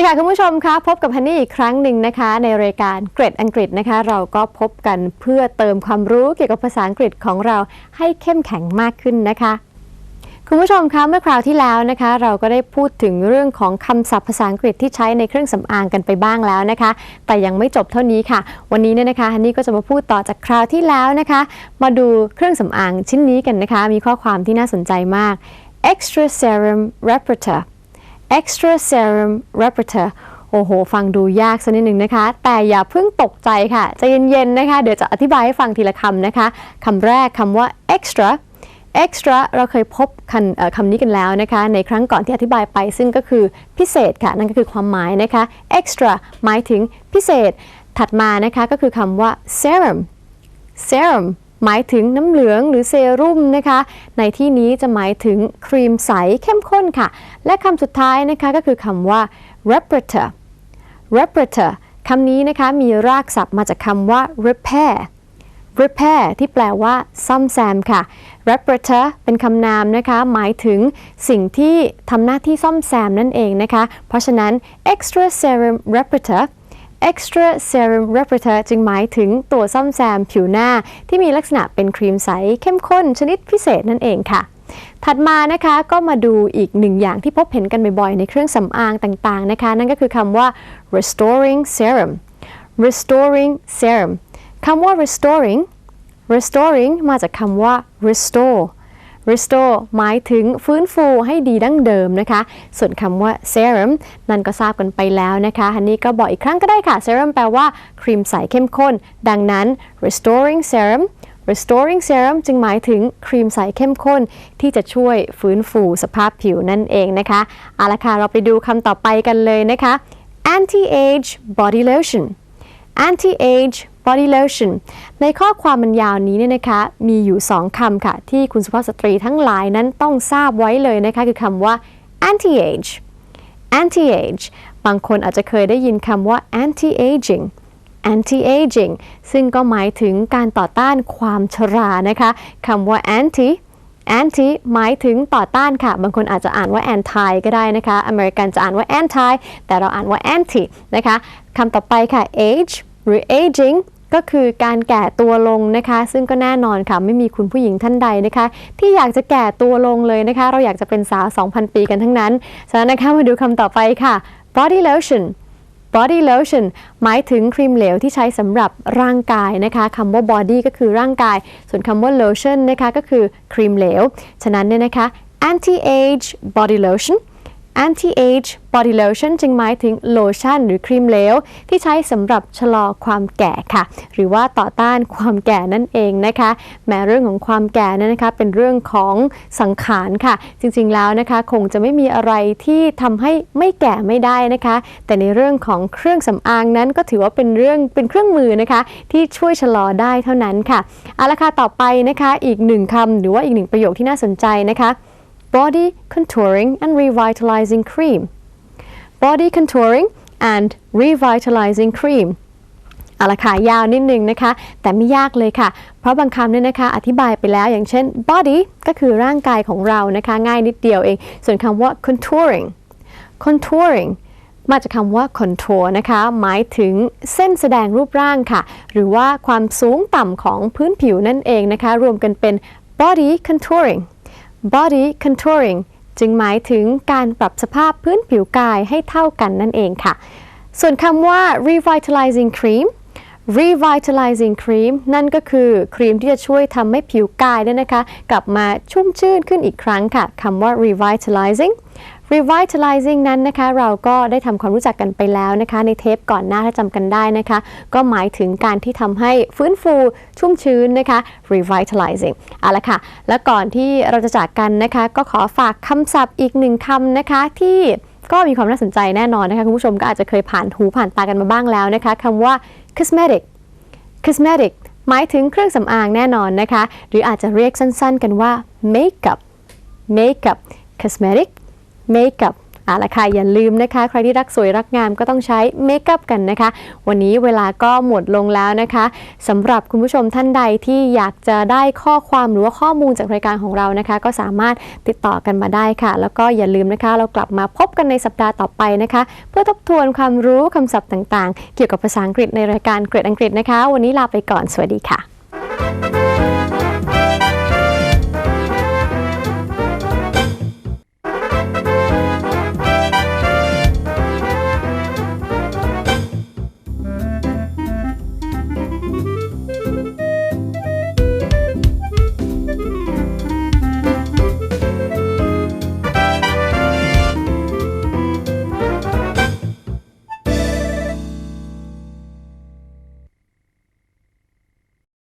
ดีค่ะคุณผู้ชมคะพบกับฮันนี่อีกครั้งหนึ่งนะคะ ในรายการเกรดอังกฤษนะคะ เราก็พบกันเพื่อเติมความรู้เกี่ยวกับภาษาอังกฤษของเราให้เข้มแข็งมากขึ้นนะคะ คุณผู้ชมคะเมื่อคราวที่แล้วนะคะ เราก็ได้พูดถึงเรื่องของคำศัพท์ภาษาอังกฤษที่ใช้ในเครื่องสำอางกันไปบ้างแล้วนะคะ แต่ยังไม่จบเท่านี้ค่ะ วันนี้เนี่ยนะคะฮันนี่ก็จะมาพูดต่อจากคราวที่แล้วนะคะ มาดูเครื่องสำอางชิ้นนี้กันนะคะ มีข้อความที่น่าสนใจมาก extra serum reparator extra serum reparator โอ้โห ฟังดูยากสักนิดหนึ่งนะคะ แต่อย่าเพิ่งตกใจค่ะใจเย็นๆนะคะ เดี๋ยวจะอธิบายให้ฟังทีละคำนะคะคำแรกคำว่า extra extra เราเคยพบคำคำนี้กันแล้วนะคะ ในครั้งก่อนที่อธิบายไปซึ่งก็คือพิเศษค่ะ นั่นก็คือความหมายนะคะ extra หมายถึงพิเศษ ถัดมานะคะก็คือคำว่า serum serum หมายถึงน้ำเหลืองหรือเซรุ่มนะคะ ในที่นี้จะหมายถึงครีมใสเข้มข้นค่ะ และคำสุดท้ายนะคะก็คือคำว่า reparator reparator คำนี้นะคะมีรากศัพท์มาจากคำว่า repair repair ที่แปลว่าซ่อมแซมค่ะ reparator เป็นคำนามนะคะ หมายถึงสิ่งที่ทำหน้าที่ซ่อมแซมนั่นเองนะคะ เพราะฉะนั้น extra serum reparator extra serum reparator จึงหมายถึงตัวซ่อมแซมผิวหน้าที่มีลักษณะเป็นครีมใสเข้มข้นชนิดพิเศษนั่นเองค่ะ ถัดมานะคะก็มาดูอีกหนึ่งอย่างที่พบเห็นกันบ่อยๆ ในเครื่องสำอางต่างๆนะคะ นั่นก็คือคำว่า restoring serum restoring serum คำว่า restoring restoring มาจากคำว่า restore restore หมายถึงฟื้นฟูให้ดีดั้งเดิมนะคะ ส่วนคำว่า serum นั่นก็ทราบกันไปแล้วนะคะฮันนี่ก็บอกอีกครั้งก็ได้ค่ะ serum แปลว่าครีมใสเข้มข้น ดังนั้น restoring serum restoring serum จึงหมายถึงครีมใสเข้มข้น ที่จะช่วยฟื้นฟูสภาพผิวนั่นเองนะคะเอาละค่ะ เราไปดูคำต่อไปกันเลยนะคะ anti age body lotion anti age body lotion ในข้อความมันยาวนี้เนี่ยนะคะ มีอยู่ 2คำค่ะ ที่คุณสุภาพสตรีทั้งหลายนั้นต้องทราบไว้เลยนะคะ คือคำว่า anti age anti age บางคนอาจจะเคยได้ยินคำว่า anti aging anti aging ซึ่งก็หมายถึงการต่อต้านความชรานะคะคำว่า anti anti หมายถึงต่อต้านค่ะ บางคนอาจจะอ่านว่า anti ก็ได้นะคะ อเมริกันจะอ่านว่า anti แต่เราอ่านว่า anti นะคะคำต่อไปค่ะ age หรือ aging ก็คือการแก่ตัวลงนะคะ ซึ่งก็แน่นอนค่ะไม่มีคุณผู้หญิงท่านใดนะคะ ที่อยากจะแก่ตัวลงเลยนะคะ เราอยากจะเป็นสาว 2,000 ปีกันทั้งนั้นฉะนั้นนะคะมาดูคำต่อไปค่ะ body lotion body lotion หมายถึงครีมเหลวที่ใช้สำหรับร่างกายนะคะคำว่า body ก็คือร่างกาย ส่วนคำว่า lotion นะคะก็คือครีมเหลว ฉะนั้นเนี่ยนะคะ anti age body lotion anti age body lotion จึงหมายถึงโลชั่นหรือครีมเหลว ที่ใช้สำหรับชะลอความแก่ค่ะ หรือว่าต่อต้านความแก่นั่นเองนะคะ แม้เรื่องของความแก่นั้นนะคะ เป็นเรื่องของสังขารค่ะ จริงๆแล้วนะคะ คงจะไม่มีอะไรที่ทำให้ไม่แก่ไม่ได้นะคะ แต่ในเรื่องของเครื่องสำอางนั้นก็ถือว่าเป็นเรื่องเป็นเครื่องมือนะคะ ที่ช่วยชะลอได้เท่านั้นค่ะเอาละค่ะต่อไปนะคะ อีกหนึ่งคำหรือว่าอีกหนึ่งประโยคที่น่าสนใจนะคะ body contouring and revitalizing cream body contouring and revitalizing cream เอาละค่ะ ยาวนิดนึงนะคะ แต่ไม่ยากเลยค่ะ เพราะบางคำเนี่ยนะคะ อธิบายไปแล้วอย่างเช่น body ก็คือร่างกายของเรานะคะ ง่ายนิดเดียวเอง ส่วนคำว่า contouring contouring มาจากคำว่า contour นะคะ หมายถึงเส้นแสดงรูปร่างค่ะ หรือว่าความสูงต่ำของพื้นผิวนั่นเองนะคะ รวมกันเป็น body contouring body contouring จึงหมายถึงการปรับสภาพพื้นผิวกายให้เท่ากันนั่นเองค่ะ ส่วนคำว่า revitalizing cream revitalizing cream นั่นก็คือครีมที่จะช่วยทำให้ผิวกายเนี่ยนะคะ กลับมาชุ่มชื่นขึ้นอีกครั้งค่ะคำว่า revitalizing revitalizing นั้นนะคะ เราก็ได้ทำความรู้จักกันไปแล้วนะคะ ในเทปก่อนหน้าถ้าจำกันได้นะคะ ก็หมายถึงการที่ทำให้ฟื้นฟูชุ่มชื้นนะคะ revitalizing เอาละค่ะ แล้วก่อนที่เราจะจากกันนะคะ ก็ขอฝากคำศัพท์อีกหนึ่งคำนะคะที่ก็มีความน่าสนใจแน่นอนนะคะ คุณผู้ชมก็อาจจะเคยผ่านหูผ่านตากันมาบ้างแล้วนะคะคำว่า cosmetic cosmetic หมายถึงเครื่องสำอางแน่นอนนะคะ หรืออาจจะเรียกสั้นๆกันว่า makeup makeup cosmetic makeup เอาละค่ะอย่าลืมนะคะ ใครที่รักสวยรักงามก็ต้องใช้เมคอัพกันนะคะ วันนี้เวลาก็หมดลงแล้วนะคะสำหรับคุณผู้ชมท่านใดที่อยากจะได้ข้อความหรือว่าข้อมูลจากรายการของเรานะคะ ก็สามารถติดต่อกันมาได้ค่ะ แล้วก็อย่าลืมนะคะ เรากลับมาพบกันในสัปดาห์ต่อไปนะคะ เพื่อทบทวนความรู้คำศัพท์ต่างๆ เกี่ยวกับภาษาอังกฤษในรายการเกรดอังกฤษนะคะ วันนี้ลาไปก่อนสวัสดีค่ะ